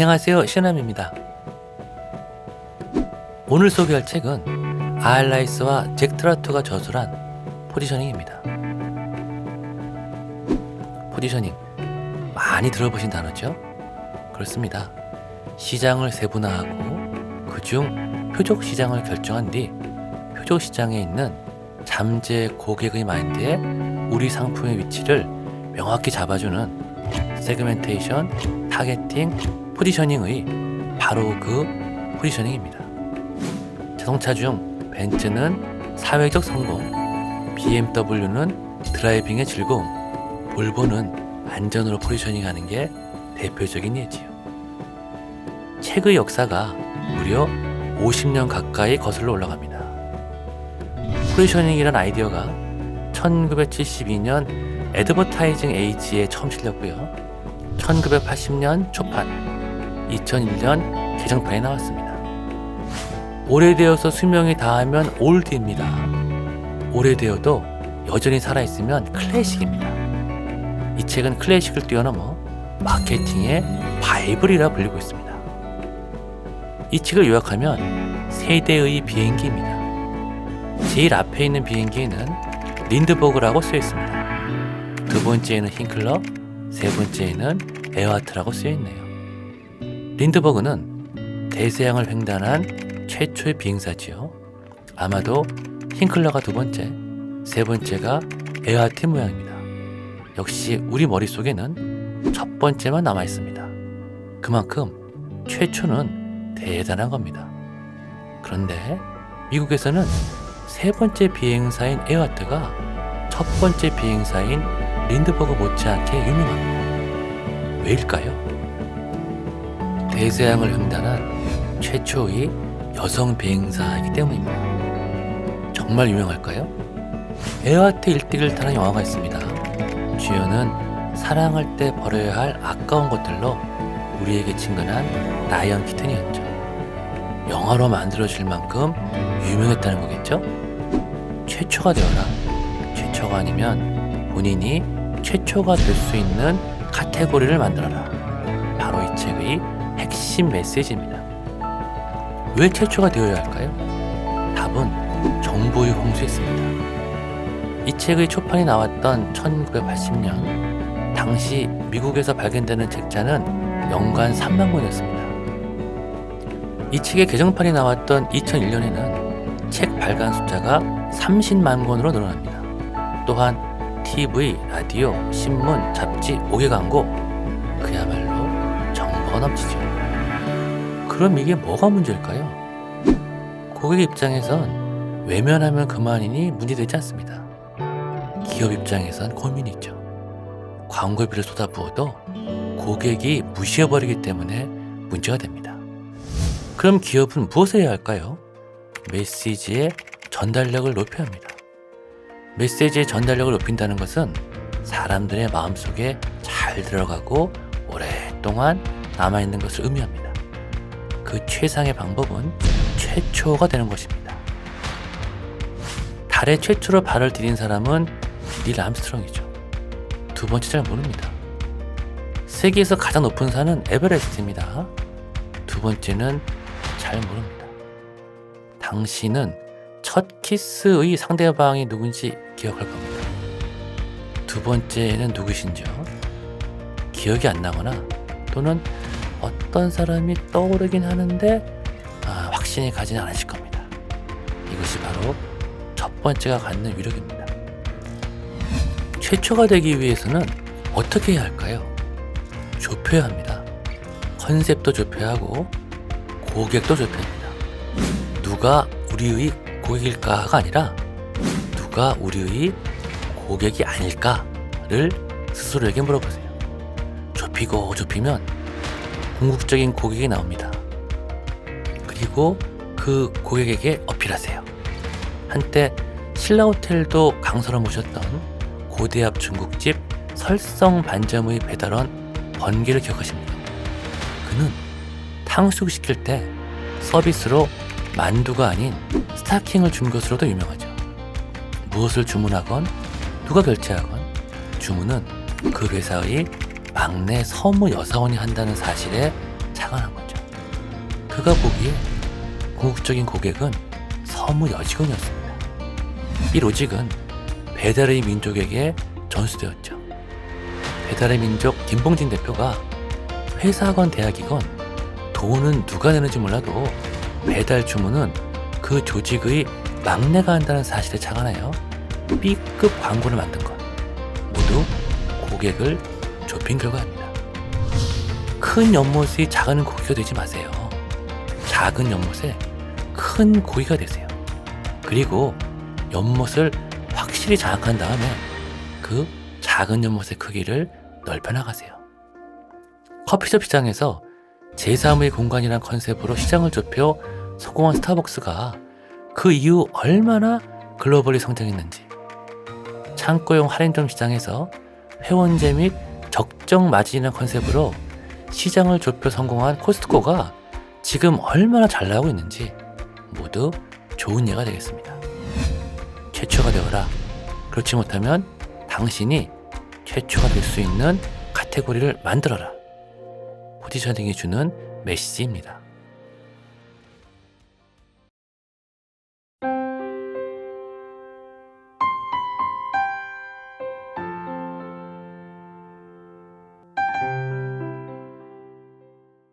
안녕하세요 시나입니다. 오늘 소개할 책은 아알라이스와 잭 트라투가 저술한 포지셔닝입니다. 포지셔닝 많이 들어보신 단어죠? 그렇습니다. 시장을 세분화하고 그중 표적 시장을 결정한 뒤 표적 시장에 있는 잠재 고객의 마인드에 우리 상품의 위치를 명확히 잡아주는 세그멘테이션, 타겟팅, 포지셔닝의 바로 그 포지셔닝입니다. 자동차 중 벤츠는 사회적 성공, BMW는 드라이빙의 즐거움, 볼보는 안전으로 포지셔닝하는 게 대표적인 예지요. 책의 역사가 무려 50년 가까이 거슬러 올라갑니다. 포지셔닝이란 아이디어가 1972년 애드버타이징 에이지에 처음 실렸고요. 1980년 초판, 2001년 개정판에 나왔습니다. 오래되어서 수명이 다하면 올드입니다. 오래되어도 여전히 살아있으면 클래식입니다. 이 책은 클래식을 뛰어넘어 마케팅의 바이블이라 불리고 있습니다. 이 책을 요약하면 세대의 비행기입니다. 제일 앞에 있는 비행기에는 린드버그라고 쓰여 있습니다. 두 번째에는 힌클러, 세 번째에는 에어하트라고 쓰여 있네요. 린드버그는 대서양을 횡단한 최초의 비행사지요. 아마도 힌클러가 두 번째, 세 번째가 에어하트 모양입니다. 역시 우리 머릿속에는 첫 번째만 남아 있습니다. 그만큼 최초는 대단한 겁니다. 그런데 미국에서는 세 번째 비행사인 에어하트가 첫 번째 비행사인 린드버그 못지않게 유명합니다. 왜일까요? 대서양을 횡단한 최초의 여성 비행사이기 때문입니다. 정말 유명할까요? 에어하트 일대기를 타는 영화가 있습니다. 주연은 사랑할 때 버려야 할 아까운 것들로 우리에게 친근한 나이언 키튼이었죠. 영화로 만들어질 만큼 유명했다는 거겠죠? 최초가 되어라. 최초가 아니면 본인이 최초가 될 수 있는 카테고리를 만들어라. 바로 이 책의 핵심 메시지입니다. 왜 최초가 되어야 할까요? 답은 정보의 홍수에 있습니다. 이 책의 초판이 나왔던 1980년, 당시 미국에서 발견되는 책자는 연간 3만 권이었습니다. 이 책의 개정판이 나왔던 2001년에는 책 발간 숫자가 30만 권으로 늘어납니다. 또한 TV, 라디오, 신문, 잡지, 5개 광고 그야말로 정보가 넘치죠. 그럼 이게 뭐가 문제일까요? 고객 입장에선 외면하면 그만이니 문제되지 않습니다. 기업 입장에선 고민이 있죠. 광고비를 쏟아부어도 고객이 무시해버리기 때문에 문제가 됩니다. 그럼 기업은 무엇을 해야 할까요? 메시지의 전달력을 높여야 합니다. 메시지의 전달력을 높인다는 것은 사람들의 마음속에 잘 들어가고 오랫동안 남아있는 것을 의미합니다. 그 최상의 방법은 최초가 되는 것입니다. 달에 최초로 발을 디딘 사람은 닐 암스트롱이죠. 두 번째 잘 모릅니다. 세계에서 가장 높은 산은 에베레스트입니다. 두 번째는 잘 모릅니다. 당신은 첫 키스의 상대방이 누군지 기억할 겁니다. 두 번째는 누구신지요? 기억이 안 나거나 또는 어떤 사람이 떠오르긴 하는데 아, 확신이 가지는 않으실 겁니다. 이것이 바로 첫 번째가 갖는 위력입니다. 최초가 되기 위해서는 어떻게 해야 할까요? 좁혀야 합니다. 컨셉도 좁혀야 하고 고객도 좁혀야 합니다. 누가 우리의 고객일까가 아니라 누가 우리의 고객이 아닐까를 스스로에게 물어보세요. 좁히고 좁히면 궁극적인 고객이 나옵니다. 그리고 그 고객에게 어필하세요. 한때 신라호텔도 강서로 모셨던 고대압 중국집 설성 반점의 배달원 번개를 기억하십니까? 그는 탕수육 시킬 때 서비스로 만두가 아닌 스타킹을 준 것으로도 유명하죠. 무엇을 주문하건 누가 결제하건 주문은 그 회사의 막내 서무 여사원이 한다는 사실에 착안한 거죠. 그가 보기에 궁극적인 고객은 서무 여직원이었습니다. 이 로직은 배달의 민족에게 전수되었죠. 배달의 민족 김봉진 대표가 회사건 대학이건 돈은 누가 내는지 몰라도 배달 주문은 그 조직의 막내가 한다는 사실에 착안하여 B급 광고를 만든 것 모두 고객을 좁힌 결과입니다. 큰 연못이 작은 고기가 되지 마세요. 작은 연못에 큰 고기가 되세요. 그리고 연못을 확실히 장악한 다음에 그 작은 연못의 크기를 넓혀 나가세요. 커피숍 시장에서 제3의 공간이란 컨셉으로 시장을 좁혀 성공한 스타벅스가 그 이후 얼마나 글로벌리 성장했는지 창고용 할인점 시장에서 회원제 및 적정 마진이라는 컨셉으로 시장을 좁혀 성공한 코스트코가 지금 얼마나 잘 나가고 있는지 모두 좋은 예가 되겠습니다. 최초가 되어라. 그렇지 못하면 당신이 최초가 될 수 있는 카테고리를 만들어라. 포지셔닝이 주는 메시지입니다.